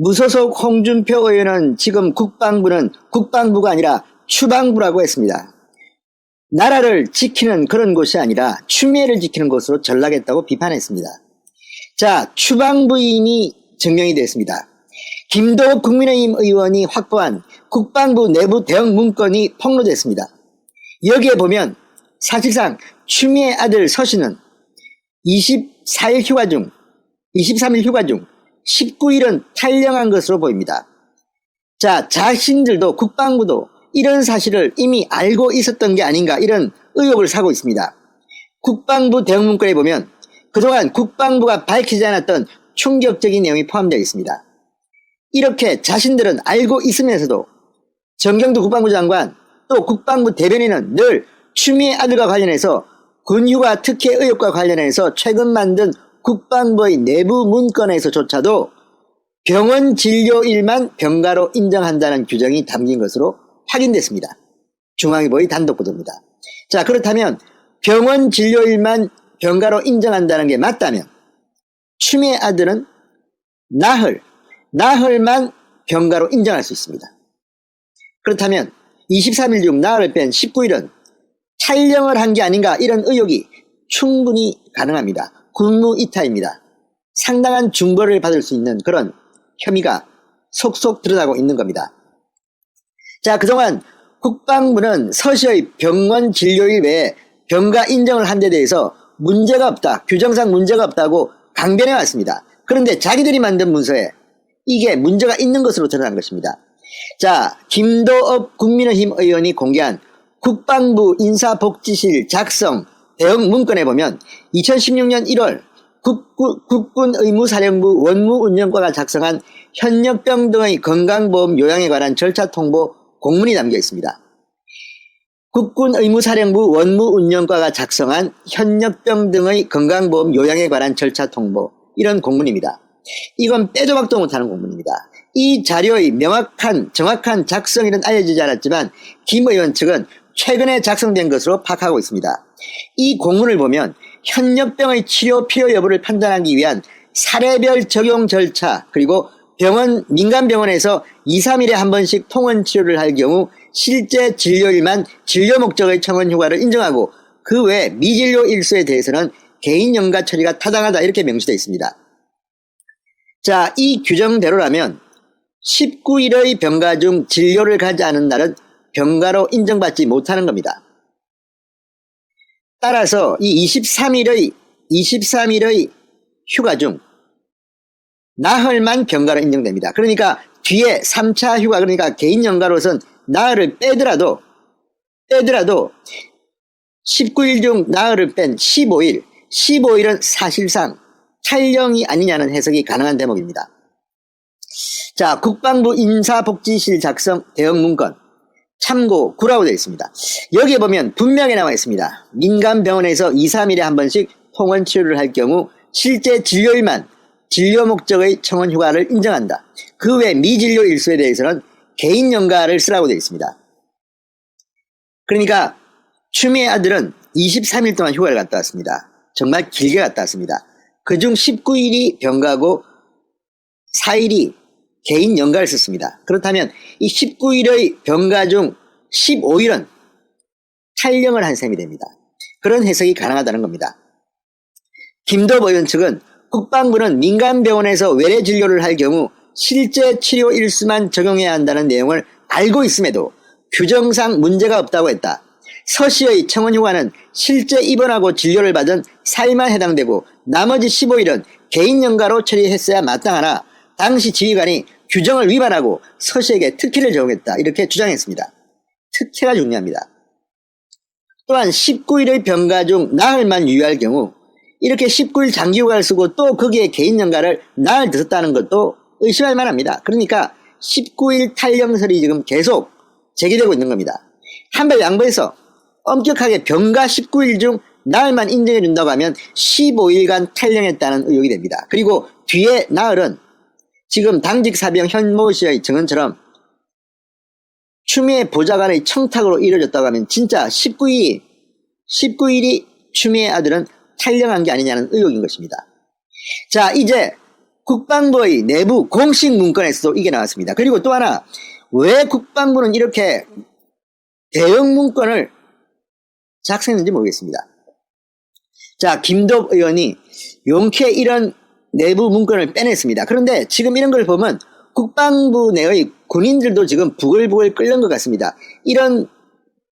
무소속 홍준표 의원은 지금 국방부는 국방부가 아니라 추방부라고 했습니다. 나라를 지키는 그런 곳이 아니라 추미애를 지키는 곳으로 전락했다고 비판했습니다. 자, 추방부임이 증명이 됐습니다. 김도욱 국민의힘 의원이 확보한 국방부 내부 대응 문건이 폭로됐습니다. 여기에 보면 사실상 추미애 아들 서씨는 24일 휴가 중, 23일 휴가 중 19일은 탈영한 것으로 보입니다. 자, 자신들도 국방부도 이런 사실을 이미 알고 있었던 게 아닌가 이런 의혹을 사고 있습니다. 국방부 대응 문건에 보면 그동안 국방부가 밝히지 않았던 충격적인 내용이 포함되어 있습니다. 이렇게 자신들은 알고 있으면서도 정경도 국방부 장관 또 국방부 대변인은 늘 추미애 아들과 관련해서 군휴가 특혜 의혹과 관련해서 최근 만든 국방부의 내부 문건에서조차도 병원 진료일만 병가로 인정한다는 규정이 담긴 것으로 확인됐습니다. 중앙일보의 단독 보도입니다. 자, 그렇다면 병원 진료일만 병가로 인정한다는 게 맞다면 추미애 아들은 나흘, 나흘만 병가로 인정할 수 있습니다. 그렇다면 23일 중 나흘을 뺀 19일은 촬영을 한 게 아닌가 이런 의혹이 충분히 가능합니다. 군무 이탈입니다. 상당한 중벌을 받을 수 있는 그런 혐의가 속속 드러나고 있는 겁니다. 자, 그동안 국방부는 서시의 병원 진료일 외에 병가 인정을 한 데 대해서 문제가 없다, 규정상 문제가 없다고 강변해 왔습니다. 그런데 자기들이 만든 문서에 이게 문제가 있는 것으로 드러난 것입니다. 자, 김도업 국민의힘 의원이 공개한 국방부 인사복지실 작성 대응 문건에 보면 2016년 1월 국군, 의무사령부 원무운영과가 작성한 현역병 등의 건강보험 요양에 관한 절차 통보 공문이 담겨 있습니다. 국군 의무사령부 원무운영과가 작성한 현역병 등의 건강보험 요양에 관한 절차 통보 이런 공문입니다. 이건 빼도 박도 못하는 공문입니다. 이 자료의 명확한 정확한 작성일은 알려지지 않았지만 김 의원 측은 최근에 작성된 것으로 파악하고 있습니다. 이 공문을 보면 현역병의 치료 필요 여부를 판단하기 위한 사례별 적용 절차 그리고 병원 민간 병원에서 2, 3일에 한 번씩 통원 치료를 할 경우 실제 진료일만 진료 목적의 청원 휴가를 인정하고 그 외 미진료 일수에 대해서는 개인 연가 처리가 타당하다 이렇게 명시되어 있습니다. 자, 이 규정대로라면 19일의 병가 중 진료를 가지 않은 날은 병가로 인정받지 못하는 겁니다. 따라서 이 23일의 23일의 휴가 중 나흘만 병가로 인정됩니다. 그러니까 뒤에 3차 휴가 그러니까 개인 연가로선 나흘을 빼더라도 빼더라도 19일 중 나흘을 뺀 15일 15일은 사실상 촬영이 아니냐는 해석이 가능한 대목입니다. 자, 국방부 인사복지실 작성 대응 문건 참고 9라고 되어 있습니다. 여기에 보면 분명히 나와 있습니다. 민간 병원에서 2, 3일에 한 번씩 통원 치료를 할 경우 실제 진료일만 진료 목적의 청원 휴가를 인정한다. 그 외 미진료 일수에 대해서는 개인 연가를 쓰라고 되어 있습니다. 그러니까 추미애 아들은 23일 동안 휴가를 갔다 왔습니다. 정말 길게 갔다 왔습니다. 그중 19일이 병가고 4일이 개인 연가를 썼습니다. 그렇다면 이 19일의 병가 중 15일은 촬영을 한 셈이 됩니다. 그런 해석이 가능하다는 겁니다. 김도보 의원 측은 국방부는 민간병원에서 외래 진료를 할 경우 실제 치료 일수만 적용해야 한다는 내용을 알고 있음에도 규정상 문제가 없다고 했다. 서 씨의 청원휴가는 실제 입원하고 진료를 받은 4일만 해당되고 나머지 15일은 개인 연가로 처리했어야 마땅하나 당시 지휘관이 규정을 위반하고 서씨에게 특혜를 적용했다. 이렇게 주장했습니다. 특혜가 중요합니다. 또한 19일의 병가 중 나흘만 유효할 경우 이렇게 19일 장기휴가를 쓰고 또 거기에 개인 연가를 나흘 더 썼다는 것도 의심할 만합니다. 그러니까 19일 탈영설이 지금 계속 제기되고 있는 겁니다. 한 발 양보해서 엄격하게 병가 19일 중 나흘만 인정해 준다고 하면 15일간 탈영했다는 의혹이 됩니다. 그리고 뒤에 나흘은 지금 당직 사병 현모 씨의 증언처럼 추미애 보좌관의 청탁으로 이루어졌다고 하면 진짜 19일이 19일이 추미애 아들은 탈영한 게 아니냐는 의혹인 것입니다. 자 이제 국방부의 내부 공식 문건에서도 이게 나왔습니다. 그리고 또 하나 왜 국방부는 이렇게 대응 문건을 작성했는지 모르겠습니다. 자, 김덕 의원이 용케 이런 내부 문건을 빼냈습니다. 그런데 지금 이런 걸 보면 국방부 내의 군인들도 지금 부글부글 끓는 것 같습니다. 이런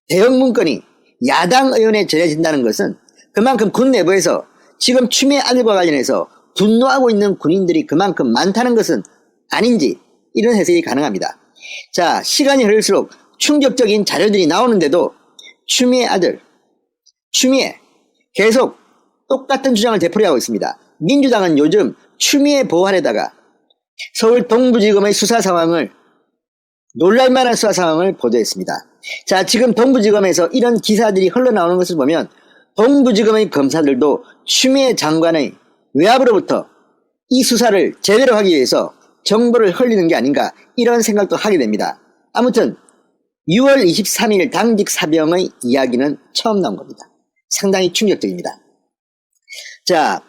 대응 문건이 야당 의원에 전해진다는 것은 그만큼 군 내부에서 지금 추미애 아들과 관련해서 분노하고 있는 군인들이 그만큼 많다는 것은 아닌지 이런 해석이 가능합니다. 자, 시간이 흐를수록 충격적인 자료들이 나오는데도 추미애 아들, 추미애 계속 똑같은 주장을 되풀이하고 있습니다. 민주당은 요즘 추미애 보활에다가 서울 동부지검의 수사 상황을 놀랄만한 수사 상황을 보도했습니다. 자, 지금 동부지검에서 이런 기사들이 흘러나오는 것을 보면 동부지검의 검사들도 추미애 장관의 외압으로부터 이 수사를 제대로 하기 위해서 정보를 흘리는 게 아닌가 이런 생각도 하게 됩니다. 아무튼 6월 23일 당직 사병의 이야기는 처음 나온 겁니다. 상당히 충격적입니다. 자,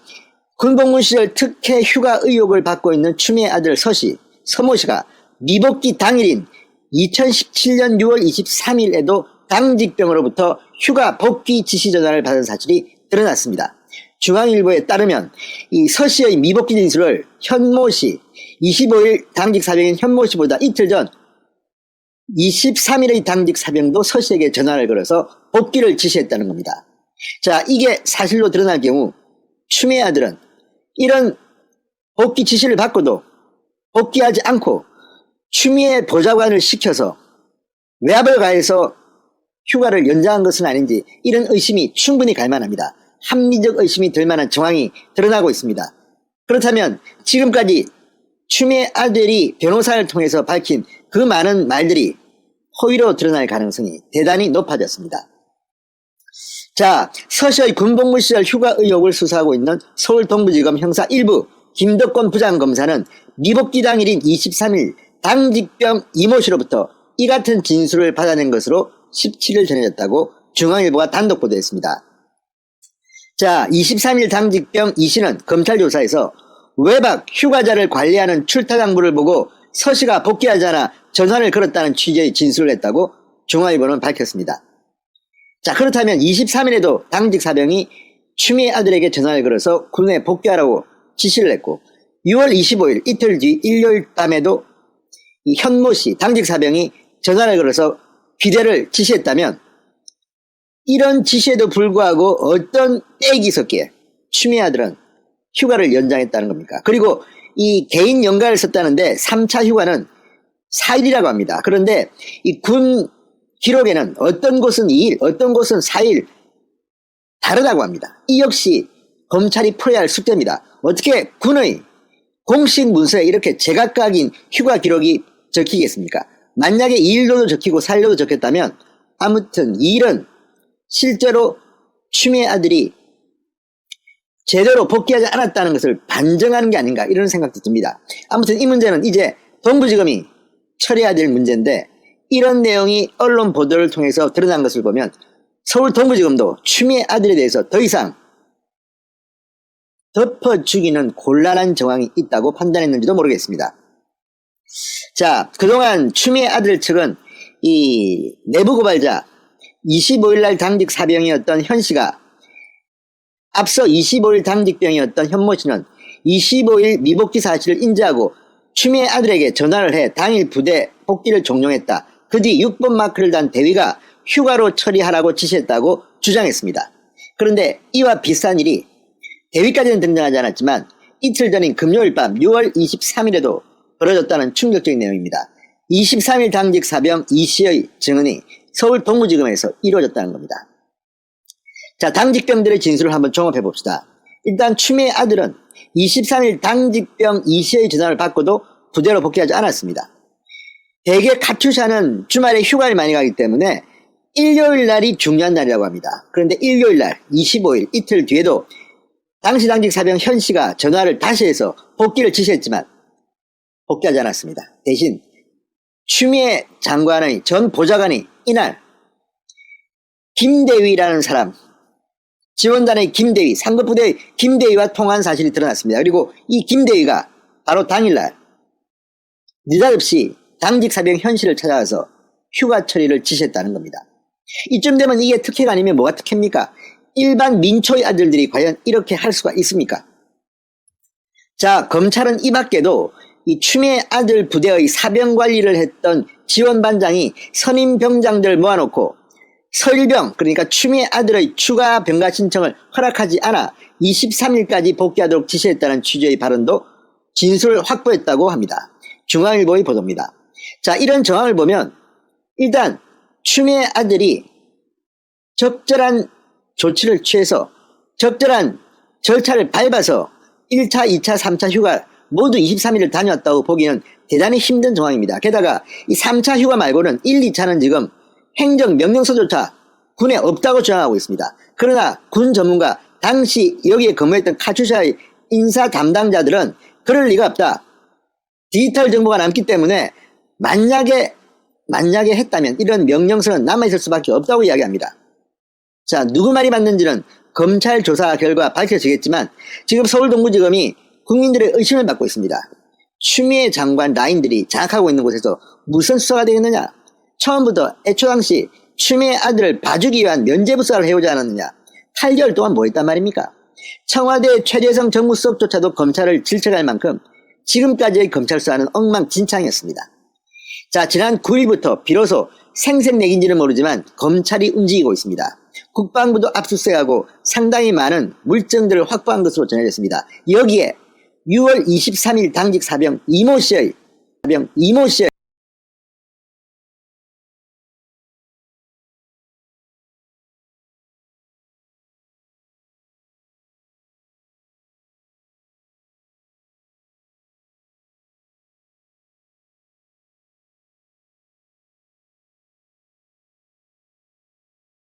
군복무 시절 특혜 휴가 의혹을 받고 있는 추미애 아들 서씨, 서모 씨가 미복귀 당일인 2017년 6월 23일에도 당직병으로부터 휴가 복귀 지시 전화를 받은 사실이 드러났습니다. 중앙일보에 따르면 이 서 씨의 미복귀 진술을 현모 씨, 25일 당직 사병인 현모 씨보다 이틀 전 23일의 당직 사병도 서 씨에게 전화를 걸어서 복귀를 지시했다는 겁니다. 자, 이게 사실로 드러날 경우 추미애 아들은 이런 복귀 지시를 받고도 복귀하지 않고 추미애 보좌관을 시켜서 외압을 가해서 휴가를 연장한 것은 아닌지 이런 의심이 충분히 갈 만합니다. 합리적 의심이 들 만한 정황이 드러나고 있습니다. 그렇다면 지금까지 추미애 아들이 변호사를 통해서 밝힌 그 많은 말들이 허위로 드러날 가능성이 대단히 높아졌습니다. 자, 서시의 군복무 시절 휴가 의혹을 수사하고 있는 서울 동부지검 형사 1부 김덕권 부장검사는 미복귀 당일인 23일 당직병 이모 씨로부터 이 같은 진술을 받아낸 것으로 17일 전해졌다고 중앙일보가 단독 보도했습니다. 자, 23일 당직병 이 씨는 검찰 조사에서 외박 휴가자를 관리하는 출타장부를 보고 서 씨가 복귀하자나 전화를 걸었다는 취지의 진술을 했다고 중앙일보는 밝혔습니다. 자, 그렇다면 23일에도 당직 사병이 추미애 아들에게 전화를 걸어서 군에 복귀하라고 지시를 했고 6월 25일 이틀 뒤 일요일 밤에도 이 현모 씨 당직 사병이 전화를 걸어서 비대를 지시했다면 이런 지시에도 불구하고 어떤 떼기 섞기에 추미애 아들은 휴가를 연장했다는 겁니까? 그리고 이 개인 연가를 썼다는데 3차 휴가는 4일이라고 합니다. 그런데 이 군 기록에는 어떤 곳은 2일, 어떤 곳은 4일 다르다고 합니다. 이 역시 검찰이 풀어야 할 숙제입니다. 어떻게 군의 공식 문서에 이렇게 제각각인 휴가 기록이 적히겠습니까? 만약에 2일로도 적히고 4일로도 적혔다면 아무튼 이 일은 실제로 추미애 아들이 제대로 복귀하지 않았다는 것을 반증하는 게 아닌가 이런 생각도 듭니다. 아무튼 이 문제는 이제 동부지검이 처리해야 될 문제인데 이런 내용이 언론 보도를 통해서 드러난 것을 보면 서울 동부지검도 추미애 아들에 대해서 더 이상 덮어주기는 곤란한 정황이 있다고 판단했는지도 모르겠습니다. 자, 그동안 추미애 아들 측은 이 내부 고발자 25일날 당직 사병이었던 현 씨가 앞서 25일 당직병이었던 현모 씨는 25일 미복귀 사실을 인지하고 추미애 아들에게 전화를 해 당일 부대 복귀를 종료했다. 그 뒤 6번 마크를 단 대위가 휴가로 처리하라고 지시했다고 주장했습니다. 그런데 이와 비슷한 일이 대위까지는 등장하지 않았지만 이틀 전인 금요일 밤 6월 23일에도 벌어졌다는 충격적인 내용입니다. 23일 당직 사병 이 씨의 증언이 서울 동부지검에서 이루어졌다는 겁니다. 자, 당직병들의 진술을 한번 종합해 봅시다. 일단 추미애 아들은 23일 당직병 이 씨의 전화를 받고도 부대로 복귀하지 않았습니다. 대개 카투샤는 주말에 휴가를 많이 가기 때문에 일요일 날이 중요한 날이라고 합니다. 그런데 일요일 날 25일 이틀 뒤에도 당시 당직 사병 현 씨가 전화를 다시 해서 복귀를 지시했지만 복귀하지 않았습니다. 대신 추미애 장관의 전 보좌관이 이날 김대위라는 사람 지원단의 김대위, 상급부대의 김대위와 통한 사실이 드러났습니다. 그리고 이 김대위가 바로 당일날 느닷없이 당직 사병 현실을 찾아와서 휴가 처리를 지시했다는 겁니다. 이쯤 되면 이게 특혜가 아니면 뭐가 특혜입니까? 일반 민초의 아들들이 과연 이렇게 할 수가 있습니까? 자, 검찰은 이 밖에도 이 추미애 아들 부대의 사병 관리를 했던 지원반장이 선임 병장들 모아놓고 설병, 그러니까 추미애 아들의 추가 병가 신청을 허락하지 않아 23일까지 복귀하도록 지시했다는 취지의 발언도 진술을 확보했다고 합니다. 중앙일보의 보도입니다. 자, 이런 정황을 보면 일단 추미애 아들이 적절한 조치를 취해서 적절한 절차를 밟아서 1차, 2차, 3차 휴가 모두 23일을 다녀왔다고 보기는 대단히 힘든 정황입니다. 게다가 이 3차 휴가 말고는 1, 2차는 지금 행정 명령서조차 군에 없다고 주장하고 있습니다. 그러나 군 전문가 당시 여기에 근무했던 카츄샤의 인사 담당자들은 그럴 리가 없다. 디지털 정보가 남기 때문에 만약에 만약에 했다면 이런 명령서는 남아있을 수밖에 없다고 이야기합니다. 자, 누구 말이 맞는지는 검찰 조사 결과 밝혀지겠지만 지금 서울동부지검이 국민들의 의심을 받고 있습니다. 추미애 장관 라인들이 장악하고 있는 곳에서 무슨 수사가 되겠느냐? 처음부터 애초 당시 추미애 아들을 봐주기 위한 면죄부 수사를 해오지 않았느냐? 8개월 동안 뭐 했단 말입니까? 청와대 최재성 정무수석조차도 검찰을 질책할 만큼 지금까지의 검찰 수사는 엉망진창이었습니다. 자, 지난 9일부터 비로소 생색내긴지는 모르지만 검찰이 움직이고 있습니다. 국방부도 압수수색하고 상당히 많은 물증들을 확보한 것으로 전해졌습니다. 여기에 6월 23일 당직 사병 이모 씨의 사병 이모 씨의